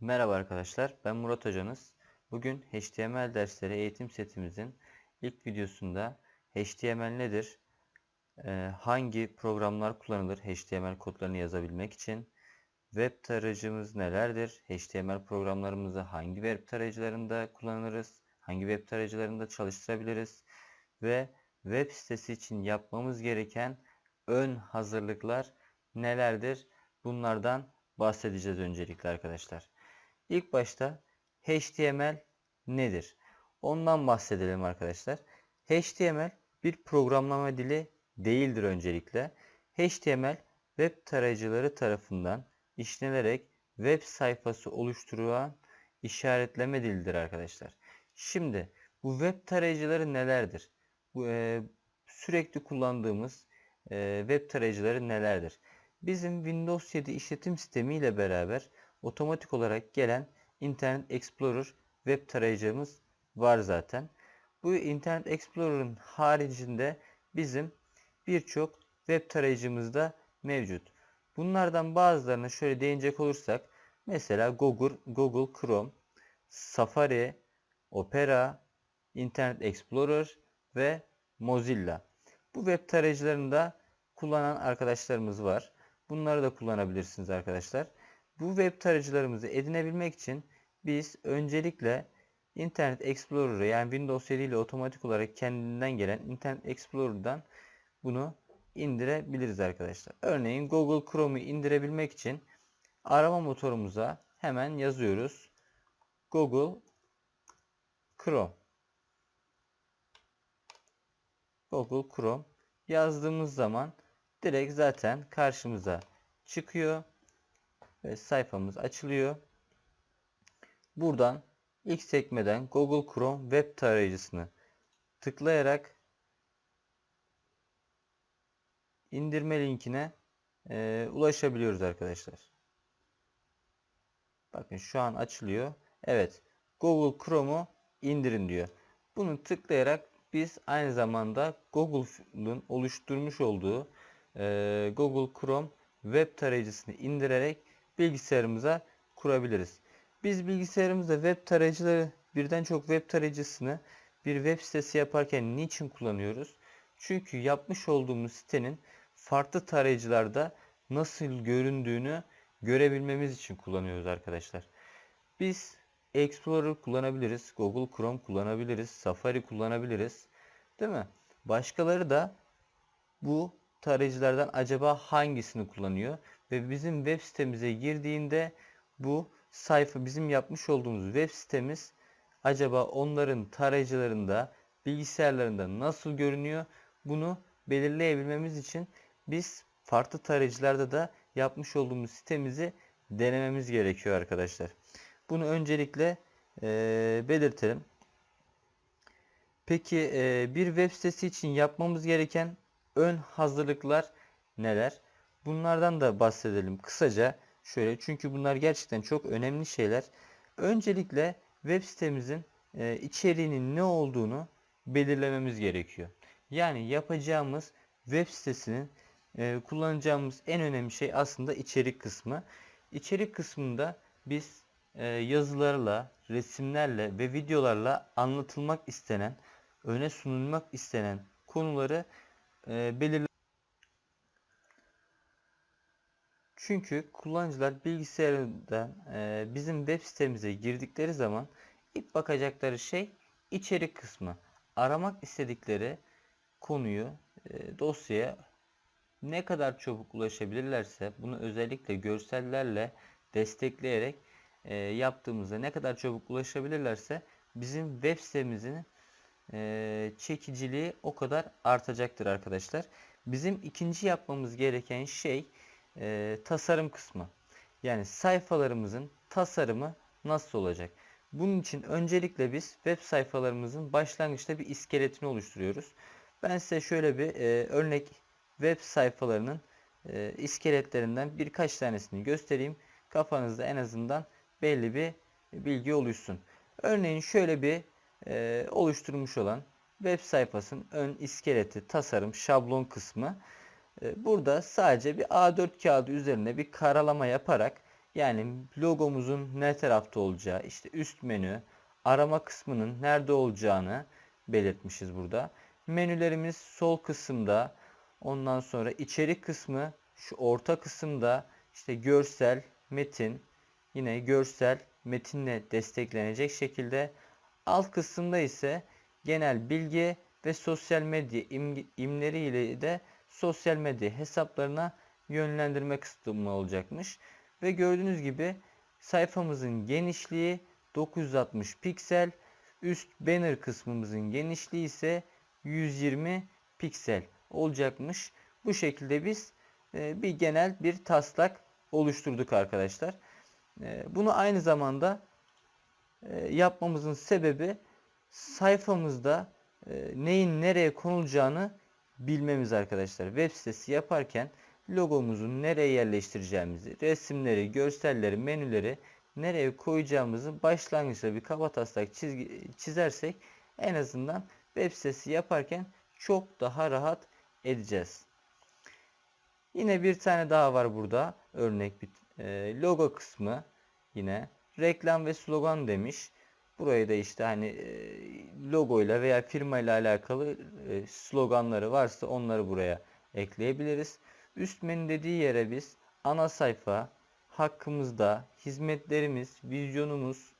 Merhaba arkadaşlar, ben Murat Hocanız. Bugün HTML dersleri eğitim setimizin ilk videosunda HTML nedir, Ee, hangi programlar kullanılır HTML kodlarını yazabilmek için, web tarayıcımız nelerdir, HTML programlarımızı hangi web tarayıcılarında kullanırız, hangi web tarayıcılarında çalıştırabiliriz ve web sitesi için yapmamız gereken ön hazırlıklar nelerdir? Bunlardan bahsedeceğiz öncelikle arkadaşlar. İlk başta HTML nedir? Ondan bahsedelim arkadaşlar. HTML bir programlama dili değildir öncelikle. HTML web tarayıcıları tarafından işlenerek web sayfası oluşturulan işaretleme dilidir arkadaşlar. Şimdi bu web tarayıcıları nelerdir? Bu, e, sürekli kullandığımız e, web tarayıcıları nelerdir? Bizim Windows 7 işletim sistemi ile beraber otomatik olarak gelen Internet Explorer web tarayıcımız var zaten. Bu Internet Explorer'ın haricinde bizim birçok web tarayıcımız da mevcut. Bunlardan bazılarına şöyle değinecek olursak mesela Google, Google Chrome, Safari, Opera, Internet Explorer ve Mozilla. Bu web tarayıcılarında kullanan arkadaşlarımız var. Bunları da kullanabilirsiniz arkadaşlar. Bu web tarayıcılarımızı edinebilmek için biz öncelikle Internet Explorer'ı yani Windows 7 ile otomatik olarak kendinden gelen Internet Explorer'dan bunu indirebiliriz arkadaşlar. Örneğin Google Chrome'u indirebilmek için arama motorumuza hemen yazıyoruz. Google Chrome. Google Chrome yazdığımız zaman direkt zaten karşımıza çıkıyor ve sayfamız açılıyor. Buradan ilk sekmeden Google Chrome web tarayıcısını tıklayarak indirme linkine e, ulaşabiliyoruz arkadaşlar. Bakın şu an açılıyor. Evet Google Chrome'u indirin diyor. Bunu tıklayarak biz aynı zamanda Google'ın oluşturmuş olduğu e, Google Chrome web tarayıcısını indirerek bilgisayarımıza kurabiliriz. Biz bilgisayarımızda web tarayıcıları birden çok web tarayıcısını bir web sitesi yaparken niçin kullanıyoruz? Çünkü yapmış olduğumuz sitenin farklı tarayıcılarda nasıl göründüğünü görebilmemiz için kullanıyoruz arkadaşlar. Biz Explorer kullanabiliriz, Google Chrome kullanabiliriz, Safari kullanabiliriz. Değil mi? Başkaları da bu tarayıcılardan acaba hangisini kullanıyor ve bizim web sitemize girdiğinde bu sayfa bizim yapmış olduğumuz web sitemiz acaba onların tarayıcılarında bilgisayarlarında nasıl görünüyor bunu belirleyebilmemiz için biz farklı tarayıcılarda da yapmış olduğumuz sitemizi denememiz gerekiyor arkadaşlar. Bunu öncelikle e, belirtelim. Peki e, bir web sitesi için yapmamız gereken ön hazırlıklar neler? Bunlardan da bahsedelim kısaca. Şöyle çünkü bunlar gerçekten çok önemli şeyler. Öncelikle web sitemizin e, içeriğinin ne olduğunu belirlememiz gerekiyor. Yani yapacağımız web sitesinin e, kullanacağımız en önemli şey aslında içerik kısmı. İçerik kısmında biz yazılarla, resimlerle ve videolarla anlatılmak istenen, öne sunulmak istenen konuları e, belirle Çünkü kullanıcılar bilgisayarında e, bizim web sitemize girdikleri zaman ilk bakacakları şey içerik kısmı. Aramak istedikleri konuyu, e, dosyaya ne kadar çabuk ulaşabilirlerse bunu özellikle görsellerle destekleyerek e, yaptığımızda ne kadar çabuk ulaşabilirlerse bizim web sitemizin e, çekiciliği o kadar artacaktır arkadaşlar. Bizim ikinci yapmamız gereken şey e, tasarım kısmı. Yani sayfalarımızın tasarımı nasıl olacak? Bunun için öncelikle biz web sayfalarımızın başlangıçta bir iskeletini oluşturuyoruz. Ben size şöyle bir e, örnek web sayfalarının e, iskeletlerinden birkaç tanesini göstereyim. Kafanızda en azından belli bir bilgi oluşsun. Örneğin şöyle bir e, oluşturmuş olan web sayfasının ön iskeleti, tasarım, şablon kısmı. E, burada sadece bir A4 kağıdı üzerine bir karalama yaparak yani logomuzun ne tarafta olacağı, işte üst menü, arama kısmının nerede olacağını belirtmişiz burada. Menülerimiz sol kısımda. Ondan sonra içerik kısmı şu orta kısımda işte görsel, metin, yine görsel, metinle desteklenecek şekilde. Alt kısımda ise genel bilgi ve sosyal medya im imleri ile de sosyal medya hesaplarına yönlendirme kısmı olacakmış. Ve gördüğünüz gibi sayfamızın genişliği 960 piksel. Üst banner kısmımızın genişliği ise 120 piksel olacakmış. Bu şekilde biz e, bir genel bir taslak oluşturduk arkadaşlar. E, bunu aynı zamanda e, yapmamızın sebebi sayfamızda neyin nereye konulacağını bilmemiz arkadaşlar. Web sitesi yaparken logomuzu nereye yerleştireceğimizi, resimleri, görselleri, menüleri nereye koyacağımızı başlangıçta bir kaba taslak çizgi, çizersek en azından web sitesi yaparken çok daha rahat edeceğiz. Yine bir tane daha var burada örnek bir e, logo kısmı yine reklam ve slogan demiş. Burayı da işte hani e, logo ile veya firma ile alakalı e, sloganları varsa onları buraya ekleyebiliriz. Üst menü dediği yere biz ana sayfa, hakkımızda, hizmetlerimiz, vizyonumuz,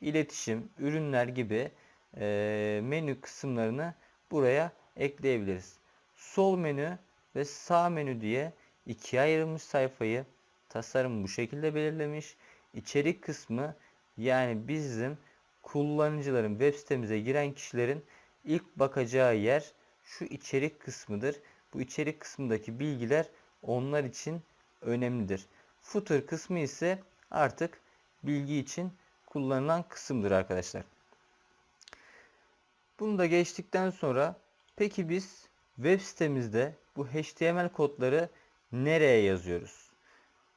iletişim, ürünler gibi e, menü kısımlarını buraya ekleyebiliriz. Sol menü ve sağ menü diye ikiye ayrılmış sayfayı tasarım bu şekilde belirlemiş. İçerik kısmı yani bizim kullanıcıların web sitemize giren kişilerin ilk bakacağı yer şu içerik kısmıdır. Bu içerik kısmındaki bilgiler onlar için önemlidir. Footer kısmı ise artık bilgi için kullanılan kısımdır arkadaşlar. Bunu da geçtikten sonra peki biz web sitemizde bu HTML kodları nereye yazıyoruz?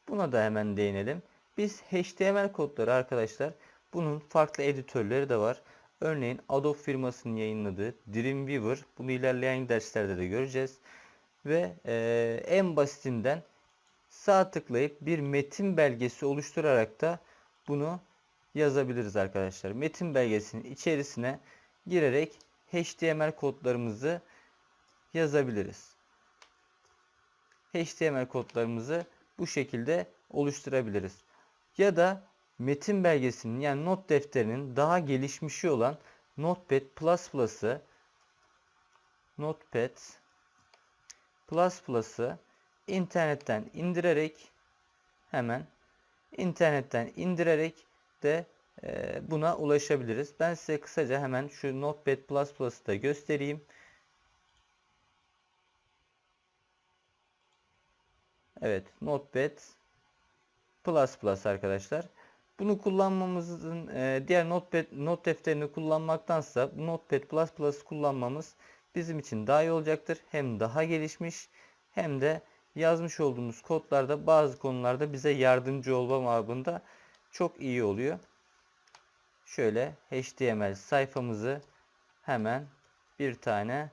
Buna da hemen değinelim. Biz HTML kodları arkadaşlar bunun farklı editörleri de var. Örneğin Adobe firmasının yayınladığı Dreamweaver bunu ilerleyen derslerde de göreceğiz. Ve e, en basitinden sağ tıklayıp bir metin belgesi oluşturarak da bunu yazabiliriz arkadaşlar. Metin belgesinin içerisine girerek HTML kodlarımızı yazabiliriz. HTML kodlarımızı bu şekilde oluşturabiliriz. Ya da metin belgesinin yani not defterinin daha gelişmişi olan Notepad++'ı Notepad Plus internetten indirerek hemen internetten indirerek de e, buna ulaşabiliriz. Ben size kısaca hemen şu Notepad++'ı da göstereyim. Evet, Notepad Plus Plus arkadaşlar. Bunu kullanmamızın e, diğer Notepad not defterini kullanmaktansa Notepad Plus Plus kullanmamız bizim için daha iyi olacaktır. Hem daha gelişmiş hem de yazmış olduğumuz kodlarda bazı konularda bize yardımcı olma babında çok iyi oluyor. Şöyle HTML sayfamızı hemen bir tane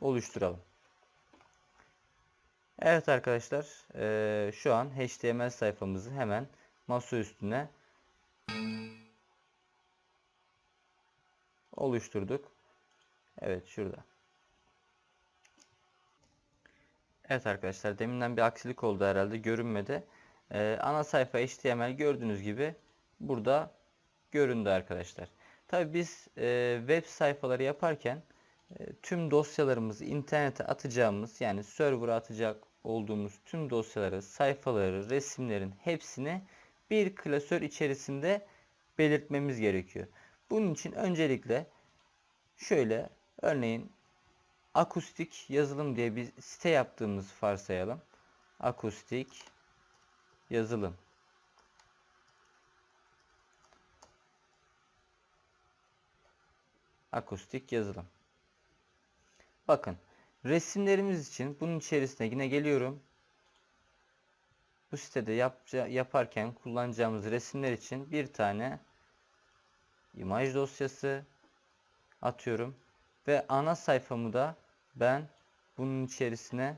oluşturalım. Evet arkadaşlar e, şu an HTML sayfamızı hemen masa üstüne oluşturduk. Evet şurada. Evet arkadaşlar deminden bir aksilik oldu herhalde görünmedi. Ee, ana sayfa HTML gördüğünüz gibi burada göründü arkadaşlar. Tabi biz e, web sayfaları yaparken e, tüm dosyalarımızı internete atacağımız yani server'a atacak olduğumuz tüm dosyaları, sayfaları, resimlerin hepsini bir klasör içerisinde belirtmemiz gerekiyor. Bunun için öncelikle şöyle örneğin akustik yazılım diye bir site yaptığımız varsayalım. Akustik yazılım. Akustik yazılım. Bakın resimlerimiz için bunun içerisine yine geliyorum. Bu sitede yap, yaparken kullanacağımız resimler için bir tane imaj dosyası atıyorum ve ana sayfamı da ben bunun içerisine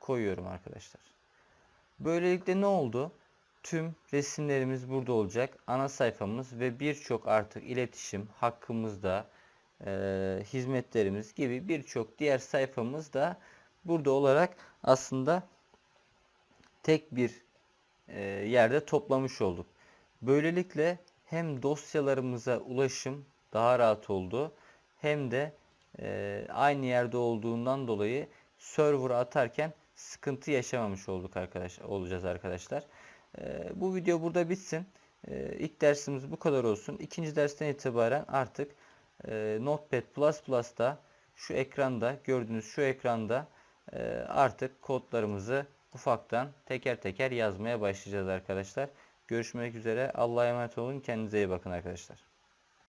koyuyorum arkadaşlar. Böylelikle ne oldu? Tüm resimlerimiz burada olacak. Ana sayfamız ve birçok artık iletişim hakkımızda e, hizmetlerimiz gibi birçok diğer sayfamız da burada olarak aslında tek bir e, yerde toplamış olduk. Böylelikle hem dosyalarımıza ulaşım daha rahat oldu hem de e, aynı yerde olduğundan dolayı server'a atarken sıkıntı yaşamamış olduk arkadaş olacağız arkadaşlar. E, bu video burada bitsin. E, ilk dersimiz bu kadar olsun. İkinci dersten itibaren artık e, Notepad++'da şu ekranda gördüğünüz şu ekranda e, artık kodlarımızı ufaktan teker teker yazmaya başlayacağız arkadaşlar. Görüşmek üzere. Allah'a emanet olun. Kendinize iyi bakın arkadaşlar.